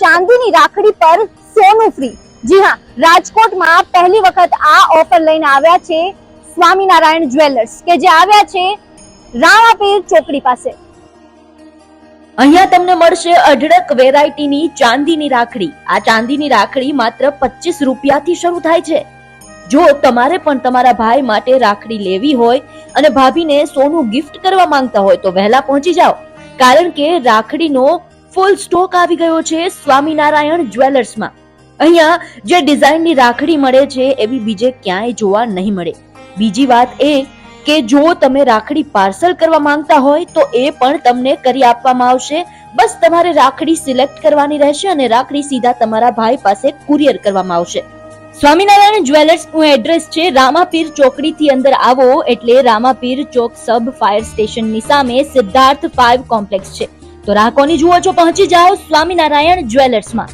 ચાંદીની રાખડી પર સોનું ફ્રી જી હા, રાજકોટમાં પહેલી વખત આ ઓફર લઈને આવ્યા છે સ્વામિનારાયણ જ્વેલર્સ. કે જે આવ્યા છે રાવાપીર ચોકડી પાસે. અહીંયા તમને મળશે અઢળક વેરાયટીની ચાંદીની રાખડી. આ ચાંદીની રાખડી માત્ર પચીસ રૂપિયાથી શરૂ થાય છે. જો તમારે પણ તમારા ભાઈ માટે રાખડી લેવી હોય અને ભાભીને સોનું ગિફ્ટ કરવા માંગતા હોય તો વહેલા પહોંચી જાઓ. કારણ કે રાખડીનો ફૂલ સ્ટોક આવી ગયો છે સ્વામિનારાયણ જ્વેલર્સમાં. અહીંયા જે ડિઝાઇનની રાખડી મળે છે, એવી બીજે ક્યાંય જોવા નહીં મળે. બીજી વાત એ કે જો તમે રાખડી પાર્સલ કરવા માંગતા હોય, તો એ પણ તમને કરી આપવામાં આવશે. બસ તમારે રાખડી સિલેક્ટ કરવાની રહેશે અને રાખડી સીધા તમારા ભાઈ પાસે કુરિયર કરવામાં આવશે. સ્વામિનારાયણ જ્વેલર્સનું એડ્રેસ છે રામાપીર ચોકડી થી અંદર આવો, એટલે રામાપીર ચોક સબ ફાયર સ્ટેશનની સામે સિદ્ધાર્થ ફાઈવ કોમ્પ્લેક્સ છે. તો રાહ કોની જુઓ છો? પહોંચી જાઓ સ્વામિનારાયણ જ્વેલર્સમાં.